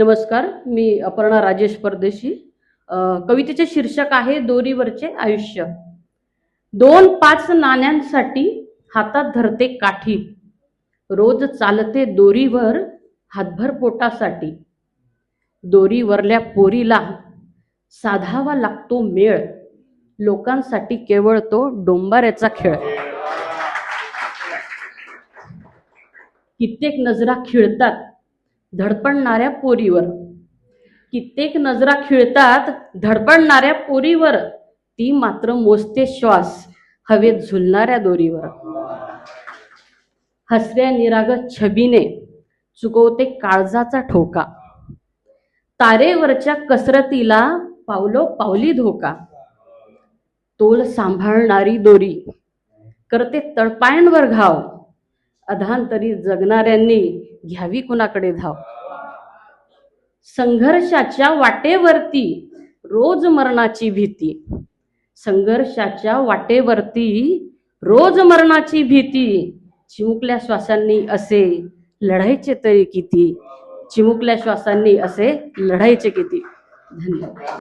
नमस्कार मी अपर्णा राजेश परदेशी. कवितेचे शीर्षक आहे दोरीवरचे आयुष्य. दोन पाच नाण्यांसाठी हातात धरते काठी. रोज चालते दोरीवर हातभर पोटासाठी. दोरीवरल्या पोरीला साधावा लागतो मेळ. लोकांसाठी केवळ तो डोंबाऱ्याचा खेळ. कित्येक नजरा खिळतात. धडपडणाऱ्या पोरीवर. कित्येक नजरा खिळतात धडपडणाऱ्या पोरीवर. ती मात्र मोजते श्वास हवेत झुलणाऱ्या दोरीवर. हसऱ्या निरागत छबीने चुकवते काळजाचा ठोका. तारेवरच्या कसरतीला पावलो पावली धोका. तोल सांभाळणारी दोरी करते तळपायांवर घाव. अधांतरी जगणाऱ्यांनी घ्यावी कुणाकडे धाव? संघर्षाच्या वाटेवरती रोज मरणाची भीती. संघर्षाच्या वाटेवरती रोज मरणाची भीती. चिमुकल्या श्वासांनी असे लढायचे तरी किती? चिमुकल्या श्वासांनी असे लढायचे किती? धन्यवाद.